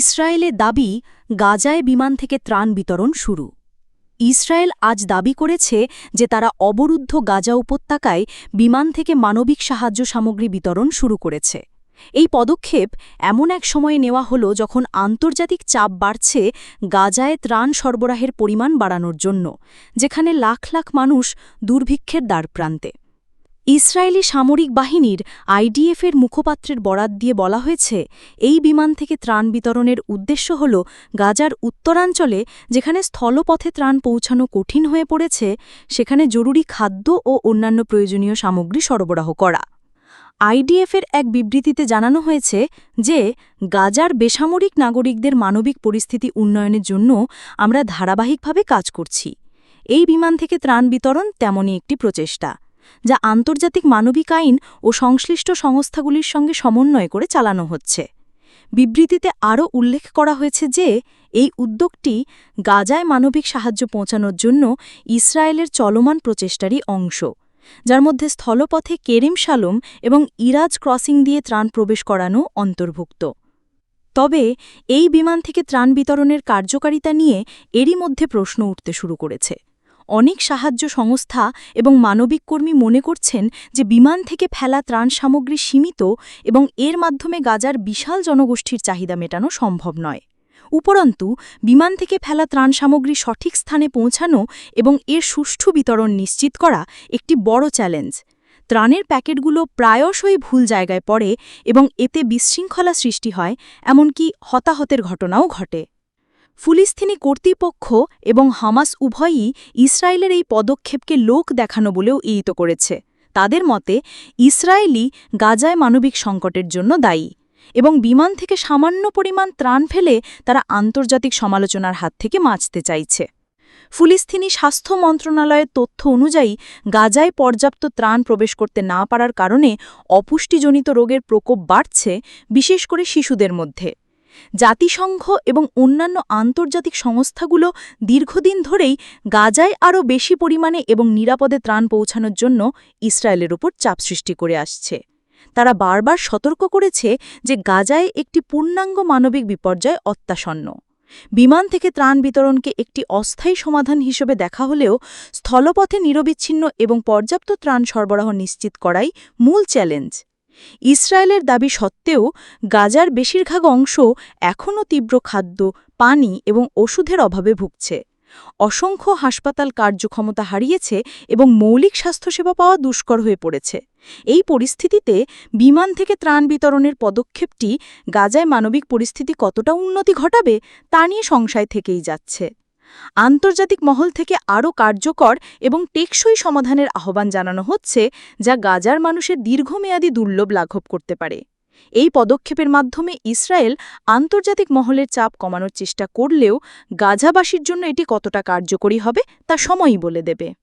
ইসরায়েলের দাবি, গাজায় বিমান থেকে ত্রাণ বিতরণ শুরু। ইসরায়েল আজ দাবি করেছে যে তারা অবরুদ্ধ গাজা উপত্যকায় বিমান থেকে মানবিক সাহায্য সামগ্রী বিতরণ শুরু করেছে। এই পদক্ষেপ এমন এক সময়ে নেওয়া হল যখন আন্তর্জাতিক চাপ বাড়ছে গাজায় ত্রাণ সরবরাহের পরিমাণ বাড়ানোর জন্য, যেখানে লাখ লাখ মানুষ দুর্ভিক্ষের দ্বারপ্রান্তে। ইসরায়েলি সামরিক বাহিনীর আইডিএফের মুখপাত্রের বরাত দিয়ে বলা হয়েছে, এই বিমান থেকে ত্রাণ বিতরণের উদ্দেশ্য হল গাজার উত্তরাঞ্চলে যেখানে স্থলপথে ত্রাণ পৌঁছানো কঠিন হয়ে পড়েছে, সেখানে জরুরি খাদ্য ও অন্যান্য প্রয়োজনীয় সামগ্রী সরবরাহ করা। আইডিএফের এক বিবৃতিতে জানানো হয়েছে যে, গাজার বেসামরিক নাগরিকদের মানবিক পরিস্থিতি উন্নয়নের জন্য আমরা ধারাবাহিকভাবে কাজ করছি। এই বিমান থেকে ত্রাণ বিতরণ তেমনই একটি প্রচেষ্টা। যা আন্তর্জাতিক মানবিক আইন ও সংশ্লিষ্ট সংস্থাগুলির সঙ্গে সমন্বয় করে চালানো হচ্ছে। বিবৃতিতে আরও উল্লেখ করা হয়েছে যে, এই উদ্যোগটি গাজায় মানবিক সাহায্য পৌঁছানোর জন্য ইসরায়েলের চলমান প্রচেষ্টারই অংশ, যার মধ্যে স্থলপথে কেরিম শালম এবং ইরাজ ক্রসিং দিয়ে ত্রাণ প্রবেশ করানো অন্তর্ভুক্ত। তবে, এই বিমান থেকে ত্রাণ বিতরণের কার্যকারিতা নিয়ে এরই মধ্যে প্রশ্ন উঠতে শুরু করেছে। অনেক সাহায্য সংস্থা এবং মানবিক কর্মী মনে করছেন যে বিমান থেকে ফেলা ত্রাণ সামগ্রী সীমিত এবং এর মাধ্যমে গাজার বিশাল জনগোষ্ঠীর চাহিদা মেটানো সম্ভব নয়। উপরন্তু, বিমান থেকে ফেলা ত্রাণ সামগ্রী সঠিক স্থানে পৌঁছানো এবং এর সুষ্ঠু বিতরণ নিশ্চিত করা একটি বড় চ্যালেঞ্জ। ত্রাণের প্যাকেটগুলো প্রায়শই ভুল জায়গায় পড়ে এবং এতে বিশৃঙ্খলা সৃষ্টি হয়, এমনকি হতাহতের ঘটনাও ঘটে। ফিলিস্তিনি কর্তৃপক্ষ এবং হামাস উভয়ই ইসরায়েলের এই পদক্ষেপকে লোক দেখানো বলেও ইহিত করেছে। তাদের মতে ইসরায়েলি গাজায় মানবিক সংকটের জন্য দায়ী এবং বিমান থেকে সামান্য পরিমাণ ত্রাণ ফেলে তারা আন্তর্জাতিক সমালোচনার হাত থেকে বাঁচতে চাইছে। ফিলিস্তিনি স্বাস্থ্য মন্ত্রণালয়ের তথ্য অনুযায়ী, গাজায় পর্যাপ্ত ত্রাণ প্রবেশ করতে না পারার কারণে অপুষ্টিজনিত রোগের প্রকোপ বাড়ছে, বিশেষ করে শিশুদের মধ্যে। জাতিসংঘ এবং অন্যান্য আন্তর্জাতিক সংস্থাগুলো দীর্ঘদিন ধরেই গাজায় আরও বেশি পরিমাণে এবং নিরাপদে ত্রাণ পৌঁছানোর জন্য ইসরায়েলের উপর চাপ সৃষ্টি করে আসছে। তারা বারবার সতর্ক করেছে যে গাজায় একটি পূর্ণাঙ্গ মানবিক বিপর্যয় অত্যাসন্ন বিমান থেকে ত্রাণ বিতরণকে একটি অস্থায়ী সমাধান হিসেবে দেখা হলেও স্থলপথে নিরবিচ্ছিন্ন এবং পর্যাপ্ত ত্রাণ সরবরাহ নিশ্চিত করাই মূল চ্যালেঞ্জ। ইসরায়েলের দাবি সত্ত্বেও গাজার বেশিরভাগ অংশ এখনও তীব্র খাদ্য, পানি এবং ওষুধের অভাবে ভুগছে। অসংখ্য হাসপাতাল কার্যক্ষমতা হারিয়েছে এবং মৌলিক স্বাস্থ্যসেবা পাওয়া দুষ্কর হয়ে পড়েছে। এই পরিস্থিতিতে বিমান থেকে ত্রাণ বিতরণের পদক্ষেপটি গাজায় মানবিক পরিস্থিতি কতটা উন্নতি ঘটাবে তা নিয়ে সংশয় থেকেই যাচ্ছে। আন্তর্জাতিক মহল থেকে আরও কার্যকর এবং টেকসই সমাধানের আহ্বান জানানো হচ্ছে, যা গাজার মানুষের দীর্ঘমেয়াদী দুর্লভ লাঘব করতে পারে। এই পদক্ষেপের মাধ্যমে ইসরায়েল আন্তর্জাতিক মহলের চাপ কমানোর চেষ্টা করলেও গাজাবাসীর জন্য এটি কতটা কার্যকরী হবে তা সময়ই বলে দেবে।